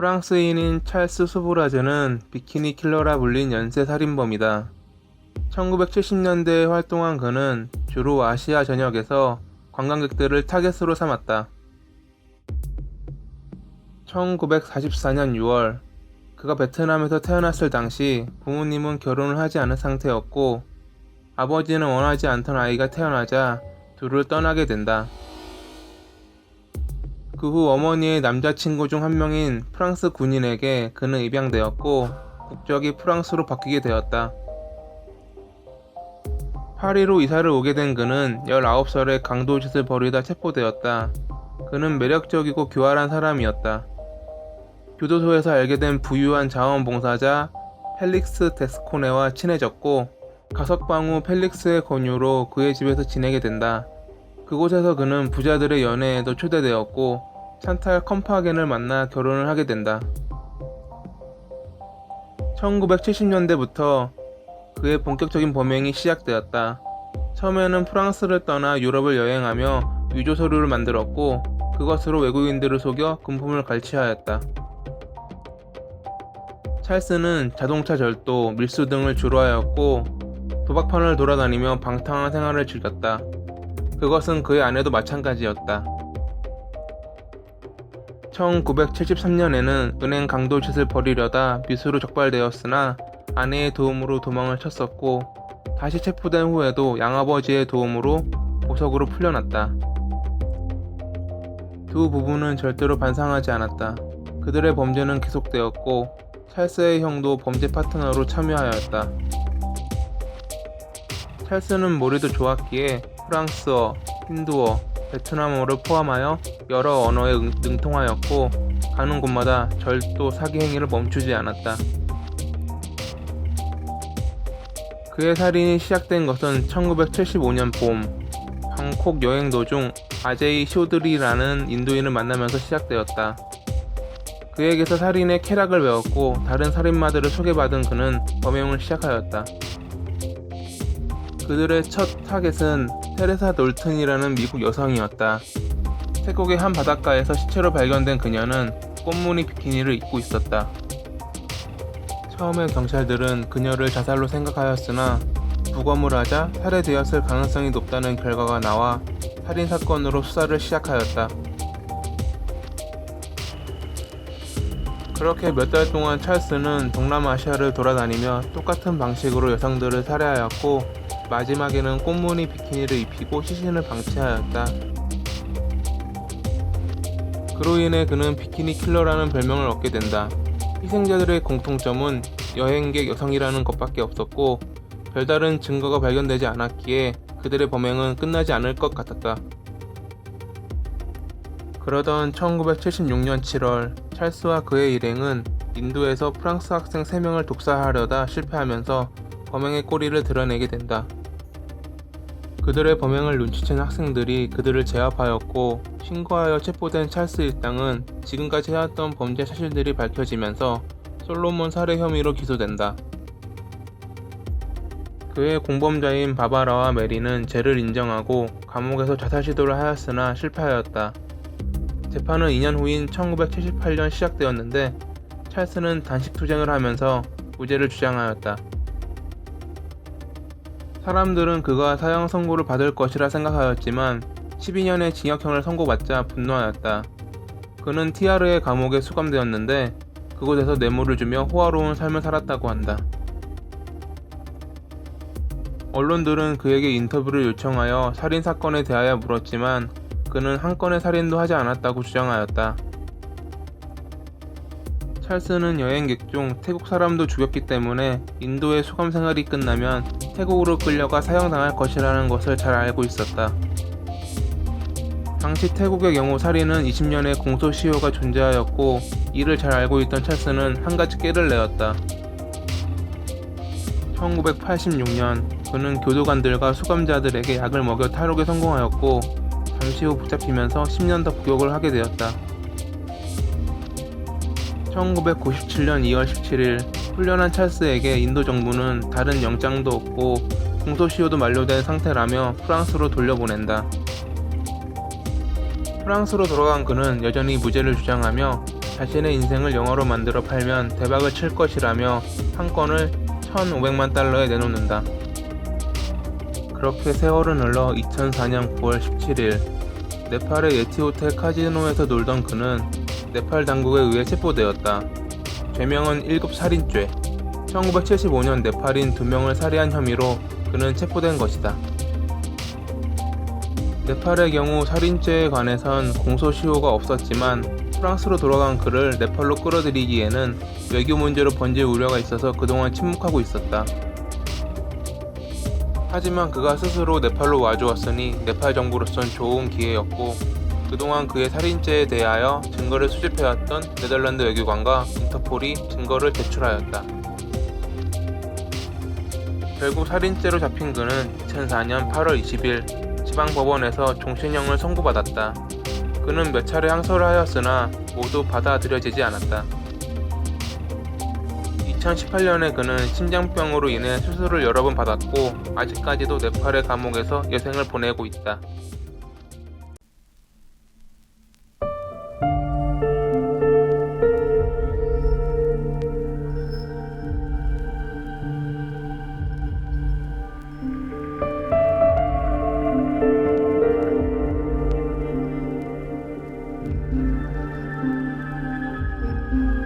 프랑스인인 찰스 수브라즈는 비키니 킬러라 불린 연쇄 살인범이다. 1970년대에 활동한 그는 주로 아시아 전역에서 관광객들을 타겟으로 삼았다. 1944년 6월, 그가 베트남에서 태어났을 당시 부모님은 결혼을 하지 않은 상태였고, 아버지는 원하지 않던 아이가 태어나자 둘을 떠나게 된다. 그 후 어머니의 남자친구 중 한 명인 프랑스 군인에게 그는 입양되었고, 국적이 프랑스로 바뀌게 되었다. 파리로 이사를 오게 된 그는 19살에 강도짓을 벌이다 체포되었다. 그는 매력적이고 교활한 사람이었다. 교도소에서 알게 된 부유한 자원봉사자 펠릭스 데스코네와 친해졌고 가석방 후 펠릭스의 권유로 그의 집에서 지내게 된다. 그곳에서 그는 부자들의 연애에도 초대되었고 찬탈 컴파겐을 만나 결혼을 하게 된다. 1970년대부터 그의 본격적인 범행이 시작되었다. 처음에는 프랑스를 떠나 유럽을 여행하며 위조 서류를 만들었고 그것으로 외국인들을 속여 금품을 갈취하였다. 찰스는 자동차 절도, 밀수 등을 주로 하였고 도박판을 돌아다니며 방탕한 생활을 즐겼다. 그것은 그의 아내도 마찬가지였다. 1973년에는 은행 강도짓을 벌이려다 미수로 적발되었으나 아내의 도움으로 도망을 쳤었고 다시 체포된 후에도 양아버지의 도움으로 보석으로 풀려났다. 두 부부는 절대로 반성하지 않았다. 그들의 범죄는 계속되었고 찰스의 형도 범죄 파트너로 참여하였다. 찰스는 머리도 좋았기에 프랑스어, 힌두어, 베트남어를 포함하여 여러 언어에 응- 능통하였고 가는 곳마다 절도 사기 행위를 멈추지 않았다. 그의 살인이 시작된 것은 1975년 봄, 방콕 여행 도중 아제이 쇼드리라는 인도인을 만나면서 시작되었다. 그에게서 살인의 쾌락을 배웠고 다른 살인마들을 소개받은 그는 범행을 시작하였다. 그들의 첫 타겟은 테레사 놀튼이라는 미국 여성이었다. 태국의 한 바닷가에서 시체로 발견된 그녀는 꽃무늬 비키니를 입고 있었다. 처음에 경찰들은 그녀를 자살로 생각하였으나 부검을 하자 살해되었을 가능성이 높다는 결과가 나와 살인 사건으로 수사를 시작하였다. 그렇게 몇 달 동안 찰스는 동남아시아를 돌아다니며 똑같은 방식으로 여성들을 살해하였고 마지막에는 꽃무늬 비키니를 입히고 시신을 방치하였다. 그로 인해 그는 비키니 킬러라는 별명을 얻게 된다. 희생자들의 공통점은 여행객 여성이라는 것밖에 없었고 별다른 증거가 발견되지 않았기에 그들의 범행은 끝나지 않을 것 같았다. 그러던 1976년 7월 찰스와 그의 일행은 인도에서 프랑스 학생 3명을 독살하려다 실패하면서 범행의 꼬리를 드러내게 된다. 그들의 범행을 눈치챈 학생들이 그들을 제압하였고 신고하여 체포된 찰스 일당은 지금까지 해왔던 범죄 사실들이 밝혀지면서 솔로몬 살해 혐의로 기소된다. 그의 공범자인 바바라와 메리는 죄를 인정하고 감옥에서 자살 시도를 하였으나 실패하였다. 재판은 2년 후인 1978년 시작되었는데 찰스는 단식 투쟁을 하면서 무죄를 주장하였다. 사람들은 그가 사형 선고를 받을 것이라 생각하였지만 12년의 징역형을 선고받자 분노하였다. 그는 티아르의 감옥에 수감되었는데 그곳에서 뇌물을 주며 호화로운 삶을 살았다고 한다. 언론들은 그에게 인터뷰를 요청하여 살인 사건에 대하여 물었지만 그는 한 건의 살인도 하지 않았다고 주장하였다. 찰스는 여행객 중 태국 사람도 죽였기 때문에 인도의 수감 생활이 끝나면 태국으로 끌려가 사형당할 것이라는 것을 잘 알고 있었다. 당시 태국의 경우 살인은 20년의 공소시효가 존재하였고 이를 잘 알고 있던 찰스는 한 가지 깨를 내었다. 1986년 그는 교도관들과 수감자들에게 약을 먹여 탈옥에 성공하였고 잠시 후 붙잡히면서 10년 더服역을 하게 되었다. 1997년 2월 17일 훈련한 찰스에게 인도 정부는 다른 영장도 없고 공소시효도 만료된 상태라며 프랑스로 돌려보낸다. 프랑스로 돌아간 그는 여전히 무죄를 주장하며 자신의 인생을 영화로 만들어 팔면 대박을 칠 것이라며 한 건을 1,500만 달러에 내놓는다. 그렇게 세월은 흘러 2004년 9월 17일 네팔의 예티 호텔 카지노에서 놀던 그는 네팔 당국에 의해 체포되었다. 죄명은 1급 살인죄. 1975년 네팔인 2명을 살해한 혐의로 그는 체포된 것이다. 네팔의 경우 살인죄에 관해선 공소시효가 없었지만 프랑스로 돌아간 그를 네팔로 끌어들이기에는 외교 문제로 번질 우려가 있어서 그동안 침묵하고 있었다. 하지만 그가 스스로 네팔로 와주었으니 네팔 정부로선 좋은 기회였고 그동안 그의 살인죄에 대하여 증거를 수집해왔던 네덜란드 외교관과 인터폴이 증거를 제출하였다. 결국 살인죄로 잡힌 그는 2004년 8월 20일 지방법원에서 종신형을 선고받았다. 그는 몇 차례 항소를 하였으나 모두 받아들여지지 않았다. 2018년에 그는 심장병으로 인해 수술을 여러 번 받았고 아직까지도 네팔의 감옥에서 여생을 보내고 있다.